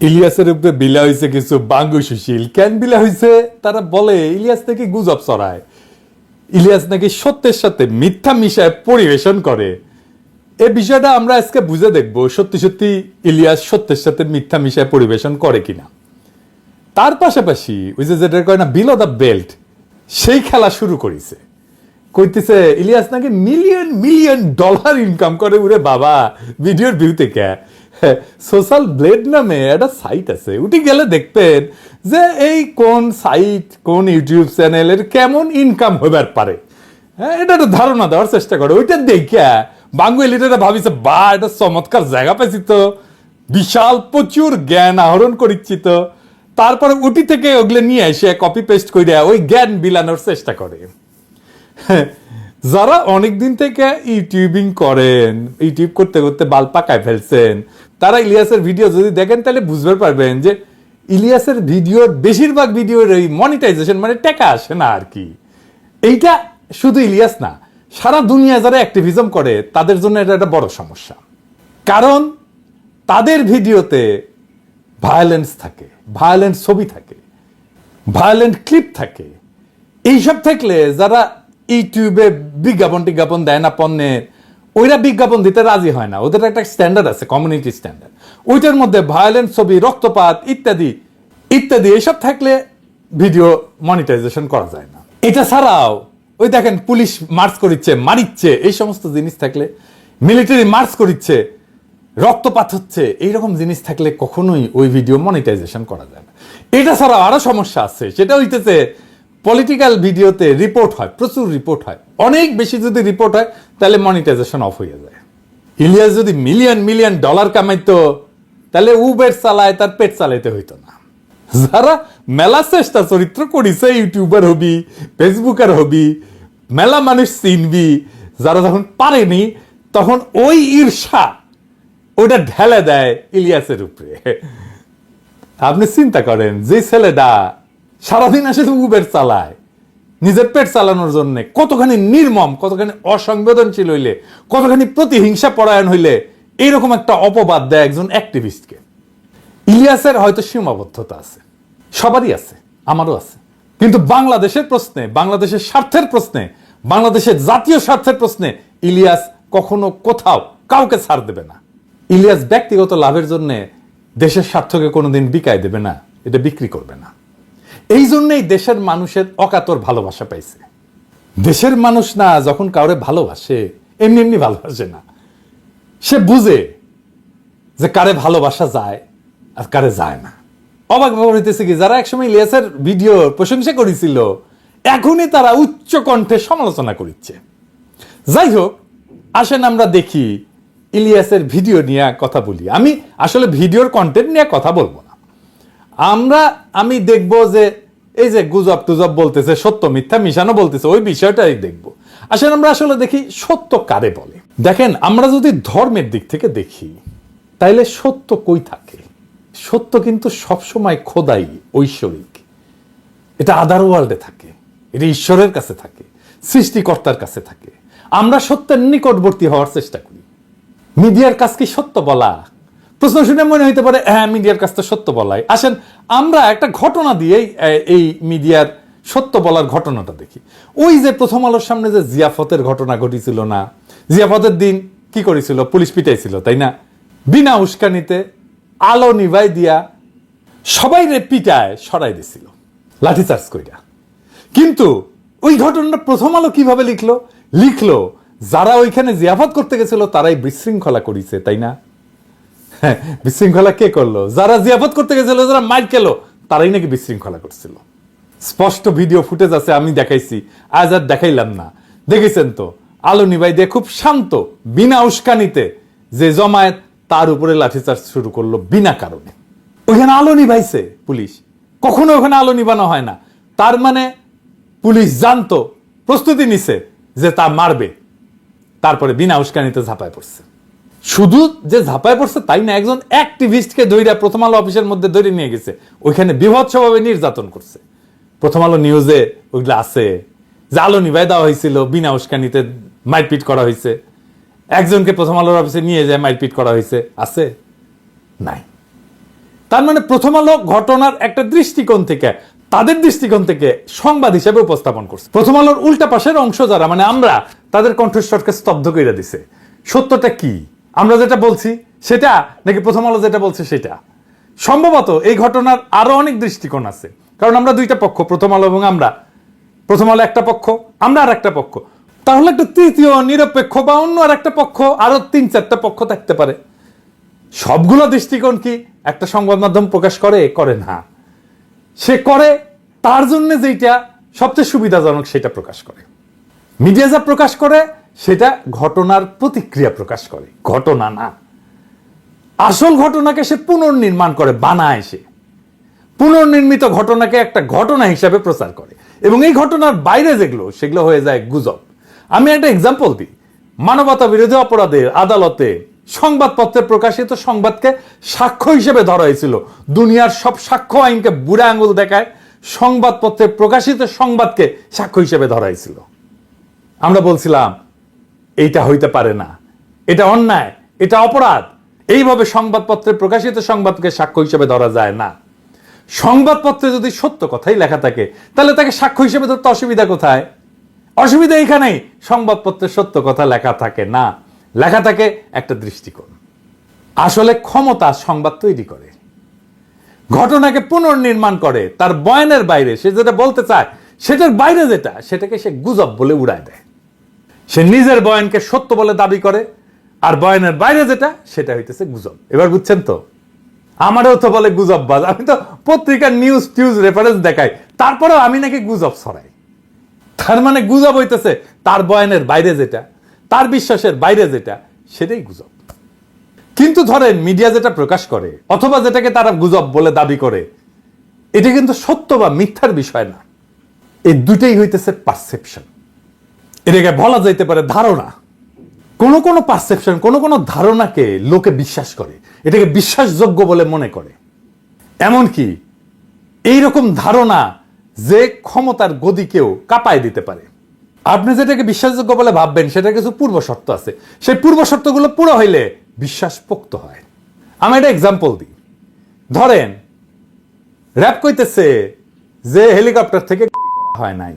ইলিয়াসের উপরে বিলা হয়েছে কিছু বাঙ্গু সুশীল। কেন বিলা হয়েছে তারা বলে, ইলিয়াস নাকি গুজব ছড়ায়। ইলিয়াস নাকি সত্যের সাথে মিথ্যা মিশায় পরিবেশন করে। এ বিষয়টা আমরা আজকে বুঝে দেখব, সত্যি সত্যি ইলিয়াস সত্যের সাথে মিথ্যা মিশায় পরিবেশন করে কিনা। তার পাশাপাশি ওই যে যেটা কয় না বিলো দ্য বেল্ট সেই খেলা শুরু করেছে। কইতেছে, ইলিয়াস নাকি মিলিয়ন মিলিয়ন ডলার ইনকাম করে উরে বাবা। ভিডিওর ভিউ থেকে সোশ্যাল ব্লেড নামে একটা সাইট আছে, উঠে গেলে দেখবেন যে এই কোন সাইট কোন ইউটিউব চ্যানেলের কেমন ইনকাম হবার পারে। হ্যাঁ এটা একটা ধারণা দেওয়ার চেষ্টা করে। ওইটা দেখে বাঙ্গুয়েলিটা ভাবিছে, বা, এটা চমৎকার জায়গা পেয়েছি তো। বিশাল প্রচুর জ্ঞান আহরণ করিচ্ছি তো। তারপরে উটি থেকে ওগুলো নিয়ে এসে কপি পেস্ট করে ওই জ্ঞান বিলানোর চেষ্টা করে। যারা অনেক দিন থেকে ইউটিউবিং করেন ইউটিউব করতে করতে বাল পাকায় ফেলছেন, তারা ইলিয়াসের ভিডিও যদি দেখেন, তাহলে বুঝতে পারবেন যে ইলিয়াসের ভিডিওর বেশিরভাগ ভিডিওর এই মনিটাইজেশন মানে টাকা আসে না আর কি। এইটা শুধু ইলিয়াস না, সারা দুনিয়া যারা অ্যাক্টিভিজম করে, তাদের জন্য এটা একটা বড় সমস্যা। কারণ তাদের ভিডিওতে ভায়োলেন্স থাকে ভায়োলেন্ট ছবি থাকে ভায়োলেন্ট ক্লিপ থাকে। এইসব থাকলে যারা ইউটিউবে বিজ্ঞাপন টিজ্ঞাপন দেয় না পণ্যের। ওইরা বিজ্ঞাপন দিতে রাজি হয় না। ওদের একটা স্ট্যান্ডার্ড আছে কমিউনিটি স্ট্যান্ডার্ড ওইটার মধ্যে ভায়োলেন্ট ছবি, রক্তপাত ইত্যাদি ইত্যাদি, এসব থাকলে ভিডিও মনিটাইজেশন করা যায় না। এটা ছাড়াও ওই দেখেন পুলিশ মার্চ করিচ্ছে, মারিচ্ছে, এই সমস্ত জিনিস থাকলে মিলিটারি মার্চ করিচ্ছে, রক্তপাত হচ্ছে, এইরকম জিনিস থাকলে কখনোই ওই ভিডিও মনিটাইজেশন করা যায় না। এটা ছাড়াও আরও সমস্যা আছে, সেটা হইতেছে পলিটিক্যাল ভিডিওতে রিপোর্ট হয়, প্রচুর রিপোর্ট হয়। অনেক বেশি যদি রিপোর্ট হয়, তাহলে মনিটাইজেশন অফ হয়ে যায়। ইলিয়াস যদি মিলিয়ন মিলিয়ন ডলার কামাইতো, তাহলে উবের চালায়, তার পেট চালাইতে হইতো না। যারা মেলা চেষ্টা চরিত্র করিছে ইউটিউবার হবি ফেসবুকার হবি, মেলা মানুষ চিনবি, যারা যখন পারেনি, তখন ওই ঈর্ষা ওটা ঢেলে দেয় ইলিয়াসের উপরে। আপনি চিন্তা করেন, যে ছেলেটা সারাদিন আসে উবের চালায়। নিজের পেট চালানোর জন্য। কতখানি নির্মম, কতখানি অসংবেদনশীল হইলে, কতখানি প্রতিহিংসা পরায়ণ হইলে, এইরকম একটা অপবাদ দেয় একজন অ্যাক্টিভিস্টকে ইলিয়াসের হয়তো সীমাবদ্ধতা আছে। সবারই আছে, আমারও আছে। কিন্তু বাংলাদেশের প্রশ্নে, বাংলাদেশের স্বার্থের প্রশ্নে, বাংলাদেশের জাতীয় স্বার্থের প্রশ্নে ইলিয়াস কখনো কোথাও কাউকে ছাড় দেবে না। ইলিয়াস ব্যক্তিগত লাভের জন্য দেশের স্বার্থকে কোনোদিন বিকায় দেবে না, এটা বিক্রি করবে না। এই জন্যই দেশের মানুষের অকাতর ভালোবাসা পাইছে। দেশের মানুষ না যখন কাউরে ভালোবাসে, এমনি এমনি ভালোবাসে না। সে বুঝে যে কারে ভালোবাসা যায় আর কারে যায় না। অবাক ব্যাপার হইতেছে কি, যারা একসময় ইলিয়াসের ভিডিও প্রশংসা করেছিল, এখনই তারা উচ্চ কণ্ঠে সমালোচনা করিচ্ছে। যাই হোক, আসেন আমরা দেখি ইলিয়াসের ভিডিও নিয়ে কথা বলি। আমি আসলে ভিডিওর কন্টেন্ট নিয়ে কথা বলব আমরা, আমি দেখব যে এই যে গুজব টুজব বলতেছে, সত্য মিথ্যা মিশানো বলতেছে, ওই বিষয়টাই দেখব। আসলে আমরা আসলে দেখি সত্য কারে বলে। দেখেন, আমরা যদি ধর্মের দিক থেকে দেখি, তাইলে সত্য কই থাকে? সত্য কিন্তু সবসময় খোদাই, ঐশ্বরিক। এটা আদার ওয়ার্ল্ডে থাকে, এটা ঈশ্বরের কাছে থাকে, সৃষ্টিকর্তার কাছে থাকে। আমরা সত্যের নিকটবর্তী হওয়ার চেষ্টা করি। মিডিয়ার কাজ কি সত্য বলা? প্রশ্ন শুনে মনে হইতে পারে হ্যাঁ মিডিয়ার কাজ তো সত্য বলাই। আসেন আমরা একটা ঘটনা আহ, এই মিডিয়ার সত্য বলার ঘটনাটা দেখি। ওই যে প্রথম আলোর সামনে যে জিয়াফতের ঘটনা ঘটেছিল না জিয়াফতের দিন কি করেছিল? পুলিশ পিটাইছিল তাই না? বিনা উস্কানিতে আলো নিভাই দিয়া সবাই রে পিটায় সরাই দিছিল লাঠিচার্জ কইরা। কিন্তু ওই ঘটনাটা প্রথম আলো কীভাবে লিখলো? লিখলো যারা ওইখানে জিয়াফত করতে গেছিল তারাই বিশৃঙ্খলা করিছে তাই না? বিশৃঙ্খলা কে করল? যারা জিয়াফত করতে গেছিল, যারা মাইর খেলো, তারাই নাকি বিশৃঙ্খলা করছিল। স্পষ্ট ভিডিও ফুটেজ আছে, আমি দেখাইছি। আজ আর দেখাইলাম না। দেখেছেন তো আলো নিবাই দিয়ে খুব শান্ত, বিনা উস্কানিতে যে জমায়েত, তার উপরে লাঠিচার্জ শুরু করল বিনা কারণে। ওখানে আলো নিভাইছে পুলিশ। কখনো ওখানে আলো নিবানো হয় না। তার মানে পুলিশ জানতো, প্রস্তুতি নিছে যে তা মারবে। তারপরে বিনা উস্কানিতে ঝাঁপায় পড়ছে। শুধু যে ঝাঁপায় পড়ছে তাই না, একজন অ্যাক্টিভিস্টকে দৈরা প্রথম আলো অফিসের মধ্যে ধরে নিয়ে গেছে। ওইখানে বিভৎসভাবে নির্যাতন করছে। প্রথম আলো নিউজে ওইগুলো আছে, যে আলো দেওয়া হয়েছিল, বিনা উস্কানিতে মারপিট করা হয়েছে। একজনকে প্রথম আলোর অফিসে নিয়ে যায়, মারপিট করা হয়েছে। আছে? নাই। তার মানে প্রথম আলো ঘটনার একটা দৃষ্টিকোণ থেকে, তাদের দৃষ্টিকোণ থেকে সংবাদ হিসেবে উপস্থাপন করছে। প্রথম আলোর উল্টা পাশের অংশ যারা মানে আমরা, তাদের কণ্ঠস্বরকে স্তব্ধ করে দিছে। সত্যটা কি? আমরা যেটা বলছি সেটা, নাকি প্রথম আলো যেটা বলছে সেটা। সম্ভবত এই ঘটনার আরও অনেক দৃষ্টিকোণ আছে। কারণ আমরা দুইটা পক্ষ, প্রথম আলো এবং আমরা। প্রথম আলো একটা পক্ষ, আমরা আর একটা পক্ষ। তাহলে একটা তৃতীয় নিরপেক্ষ বা অন্য আর একটা পক্ষ, আরও তিন চারটা পক্ষ থাকতে পারে। সবগুলো দৃষ্টিকোণ কি একটা সংবাদ মাধ্যম প্রকাশ করে? করে না। সে করে, তার জন্য যেটা সবচেয়ে সুবিধাজনক সেটা প্রকাশ করে। মিডিয়া যা প্রকাশ করে সেটা ঘটনার প্রতিক্রিয়া প্রকাশ করে। ঘটনা না। আসল ঘটনাকে সে পুনর্নির্মাণ করে, বানায় সে। পুনর্নির্মিত ঘটনাকে একটা ঘটনা হিসাবে প্রচার করে। এবং এই ঘটনার বাইরে যেগুলো, সেগুলো হয়ে যায় গুজব। আমি একটা এক্সাম্পল দিই। মানবতা বিরোধী অপরাধের আদালতে সংবাদপত্রে প্রকাশিত সংবাদকে সাক্ষ্য হিসেবে ধরা হয়েছিল। দুনিয়ার সব সাক্ষ্য আইনকে বুড়া আঙুল দেখায় সংবাদপত্রে প্রকাশিত সংবাদকে সাক্ষ্য হিসেবে ধরা হয়েছিল। আমরা বলছিলাম এইটা হইতে পারে না। এটা অন্যায়, এটা অপরাধ। এইভাবে সংবাদপত্রে প্রকাশিত সংবাদকে সাক্ষ্য হিসেবে ধরা যায় না। সংবাদপত্রে যদি সত্য কথাই লেখা থাকে, তাহলে তাকে সাক্ষ্য হিসেবে ধরতে অসুবিধা কোথায়? অসুবিধা এইখানেই, সংবাদপত্রে সত্য কথা লেখা থাকে না। লেখা থাকে একটা দৃষ্টিকোণ। আসলে ক্ষমতা সংবাদ তৈরি করে। ঘটনাকে পুনর্নির্মাণ করে, তার বয়ানের বাইরে সে যেটা বলতে চায়, সেটার বাইরে যেটা, সেটাকে সে গুজব বলে উড়ায় দেয়। সে নিজের বয়ানকে সত্য বলে দাবি করে, আর বয়ানের বাইরে যেটা, সেটা হইতেছে গুজব। এবার বুঝছেন তো? আমারও তো বলে গুজব বাজ। আমি তো পত্রিকার নিউজ টিউজ রেফারেন্স দেখাই। তারপরেও আমি নাকি গুজব ছড়াই। তার মানে গুজব হইতেছে তার বয়ানের বাইরে যেটা, তার বিশ্বাসের বাইরে যেটা, সেটাই গুজব। কিন্তু ধরেন মিডিয়া যেটা প্রকাশ করে, অথবা যেটাকে তারা গুজব বলে দাবি করে, এটা কিন্তু সত্য বা মিথ্যার বিষয় না। এই দুটেই হইতেছে পারসেপশন এটাকে বলা যাইতে পারে ধারণা। কোন কোন পারসেপশন কোন কোন ধারণাকে লোকে বিশ্বাস করে। এটাকে বিশ্বাসযোগ্য বলে মনে করে। এমনকি এইরকম ধারণা যে ক্ষমতার গদিকেও কাঁপায় দিতে পারে। আপনি যেটাকে বিশ্বাসযোগ্য বলে ভাববেন সেটা কিছু পূর্ব শর্ত আছে। সেই পূর্ব শর্তগুলো পুরো হইলে বিশ্বাস পোক্ত হয়। আমি একটা এক্সাম্পল দিই। ধরেন র্যাপ কইতেছে যে হেলিকপ্টার থেকে হয় নাই।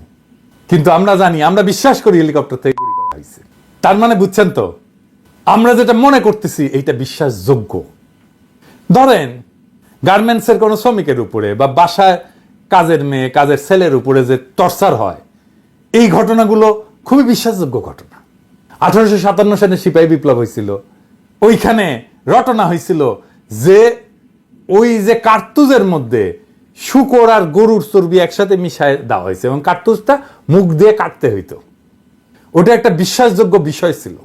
কিন্তু আমরা জানি, আমরা বিশ্বাস করি হেলিকপ্টার থেকে গুলি করা হয়েছে। তার মানে বুঝছেন তো, আমরা যেটা মনে করতেছি এইটা বিশ্বাসযোগ্য। ধরেন, গার্মেন্টসের কোনো শ্রমিকের উপরে বা বাসায় কাজের মেয়ে, কাজের ছেলের উপরে যে টর্চার হয়, এই ঘটনাগুলো খুবই বিশ্বাসযোগ্য ঘটনা। আঠারোশো সাতান্ন সালে সিপাহী বিপ্লব হয়েছিল। ওইখানে রটনা হয়েছিল যে ওই যে কার্তুজের মধ্যে শুকর আর গরুর চর্বি একসাথে মিশায় দেওয়া হয়েছে এবং কার্তুজটা মুখ দিয়ে কাটতে হইতো। ওটা একটা বিশ্বাসযোগ্য বিষয় ছিল।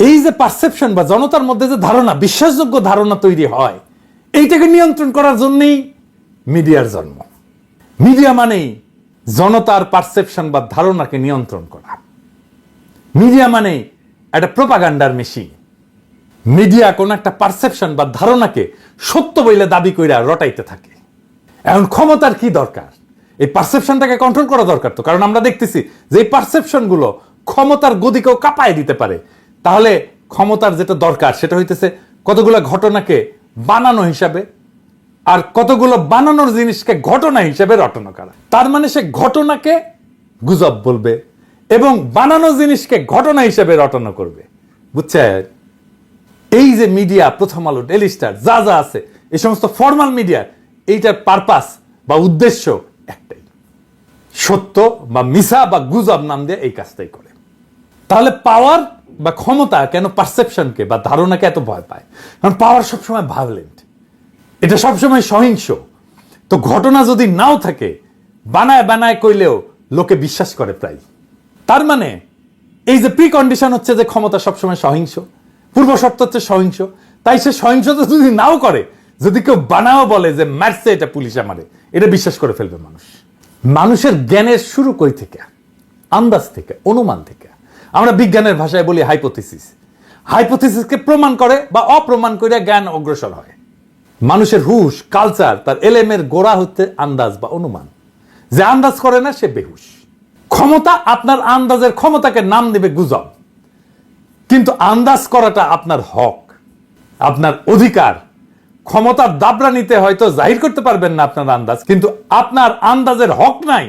এই যে পারসেপশন বা জনতার মধ্যে যে ধারণা, বিশ্বাসযোগ্য ধারণা তৈরি হয়, এইটাকে নিয়ন্ত্রণ করার জন্যই মিডিয়ার জন্ম। মিডিয়া মানেই জনতার পারসেপশন বা ধারণাকে নিয়ন্ত্রণ করা। মিডিয়া মানে একটা প্রোপাগান্ডার মেশিন মিডিয়া কোন একটা পারসেপশন বা ধারণাকে সত্য বইলে দাবি কইরা রটাইতে থাকে। এখন ক্ষমতার কি দরকার? এই পারসেপশনটাকে কন্ট্রোল করা দরকার তো। কারণ আমরা দেখতেছি যে এই পারসেপশনগুলো ক্ষমতার গদিকেও কাঁপায় দিতে পারে। তাহলে ক্ষমতার যেটা দরকার, সেটা হইতেছে কতগুলো ঘটনাকে বানানো হিসাবে আর কতগুলো বানানোর জিনিসকে ঘটনা হিসেবে রটনা করা। তার মানে সে ঘটনাকে গুজব বলবে এবং বানানো জিনিসকে ঘটনা হিসেবে রটনা করবে। বুঝছেন? এই যে মিডিয়া, প্রথম আলো ডেলি স্টার, যা যা আছে, এই সমস্ত ফর্মাল মিডিয়ার এইটার পারপাস বা উদ্দেশ্য একটাই। সত্য বা মিসা বা গুজব নাম দিয়ে এই কাজটাই করে। তাহলে পাওয়ার বা ক্ষমতা কেন পারসেপশনকে বা ধারণাকে এত ভয় পায়? কারণ পাওয়ার সবসময় ভায়োলেন্ট এটা সবসময় সহিংস। তো ঘটনা যদি নাও থাকে, বানায় বানায় কইলেও লোকে বিশ্বাস করে প্রায় তার মানে এই যে প্রি কন্ডিশন হচ্ছে যে ক্ষমতা সবসময় সহিংস পূর্ব শর্ত হচ্ছে সহিংস, তাই সে সহিংসতা যদি নাও করে যদি কেউ বানাও বলে যে, মারছে এটা পুলিশ আমারে, এটা বিশ্বাস করে ফেলবে মানুষ। মানুষের জ্ঞানের শুরু কই থেকে? আন্দাজ থেকে, অনুমান থেকে। আমরা বিজ্ঞানের ভাষায় বলি হাইপোথিসিস হাইপোথিসিসকে প্রমাণ করে বা অপ্রমাণ করে জ্ঞান অগ্রসর হয়। মানুষের হুশ কালচার তার এলেমের গোড়া হচ্ছে আন্দাজ বা অনুমান। যে আন্দাজ করে না, সে বেহুশ। ক্ষমতা আপনার আন্দাজের ক্ষমতাকে নাম দেবে গুজব। কিন্তু আন্দাজ করাটা আপনার হক। আপনার অধিকার ক্ষমতার দাবরা নিতে হয়তো জাহির করতে পারবেন না আপনার আন্দাজ, কিন্তু আপনার আন্দাজের হক নাই,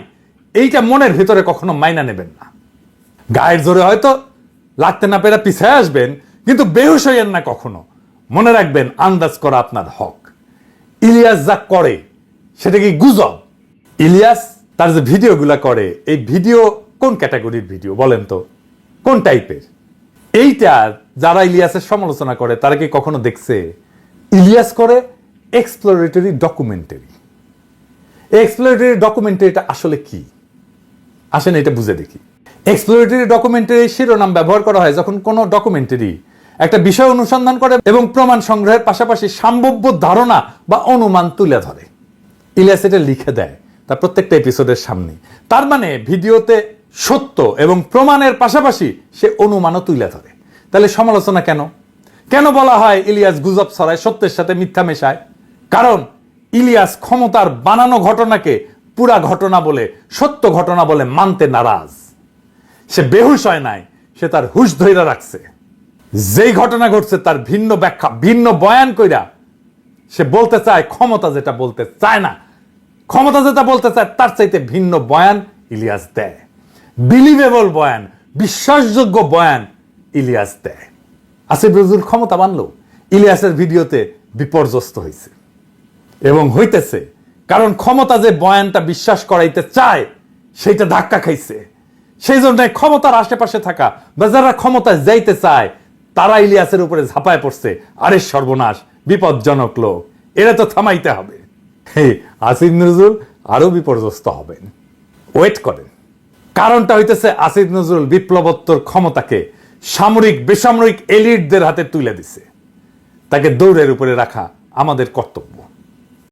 এইটা মনের ভিতরে কখনো মাইনা নেবেন না। গায়ের জোরে হয়তো লাগতে না পেরে পিছিয়ে আসবেন, কিন্তু বেহুশ হইয়েন না কখনো। মনে রাখবেন, আন্দাজ করা আপনার হক। ইলিয়াস যা করে, সেটা কি গুজব? ইলিয়াস তার যে ভিডিওগুলা করে, এই ভিডিও কোন ক্যাটাগরির ভিডিও বলেন তো? কোন টাইপের? এইটা যারা ইলিয়াসের সমালোচনা করে, তারা কি কখনো দেখছে? ইলিয়াস করে এক্সপ্লোরেটরি ডকুমেন্টারি এক্সপ্লোরেটরি ডকুমেন্টারিটা আসলে কি? আসেন এটা বুঝে দেখি। এক্সপ্লোরেটরি ডকুমেন্টারি শিরোনাম ব্যবহার করা হয় যখন কোনো ডকুমেন্টারি একটা বিষয় অনুসন্ধান করে এবং প্রমাণ সংগ্রহের পাশাপাশি সম্ভাব্য ধারণা বা অনুমান তুলে ধরে। ইলিয়াস এটা লিখে দেয় তার প্রত্যেকটা এপিসোডের সামনে। তার মানে ভিডিওতে সত্য এবং প্রমাণের পাশাপাশি সে অনুমানও তুলে ধরে। তাহলে সমালোচনা কেন? কেন বলা হয় ইলিয়াস গুজব ছড়ায়, সত্যের সাথে মিথ্যা মেশায়? কারণ ইলিয়াস ক্ষমতার বানানো ঘটনাকে পুরা ঘটনা বলে, সত্য ঘটনা বলে মানতে নারাজ। সে বেহুশ হয় নাই, সে তার হুশ ধৈরা রাখছে। যেই ঘটনা ঘটছে তার ভিন্ন ব্যাখ্যা, ভিন্ন বয়ান কইরা সে বলতে চায় ক্ষমতা যেটা বলতে চায় না। ক্ষমতা যেটা বলতে চায় তার চাইতে ভিন্ন বয়ান ইলিয়াস দেয়। বিলিভেবল বয়ান, বিশ্বাসযোগ্য বয়ান ইলিয়াস দেয়। আসিফ নজরুল ক্ষমতা মানলো ইলিয়াসের ভিডিওতে বিপর্যস্ত হয়েছে। এবং হইতেছে, কারণ ক্ষমতা যে বয়ানটা বিশ্বাস করাইতে চায়, সেইটা ধাক্কা খাইছে। সেই জন্য ক্ষমতার আশেপাশে থাকা বা যারা ক্ষমতায় যাইতে চায়, তারা ইলিয়াসের উপরে ঝাঁপায় পড়ছে। আরে সর্বনাশ, বিপজ্জনক লোক, এরা তো থামাইতে হবে। আসিফ নজরুল আরও বিপর্যস্ত হবেন। ওয়েট করেন। কারণটা হইতেছে, আসিফ নজরুল বিপ্লবোত্তর ক্ষমতাকে সামরিক বেসামরিক এলিটদের হাতে তুলে দিছে। তাকে দৌড়ের উপরে রাখা আমাদের কর্তব্য।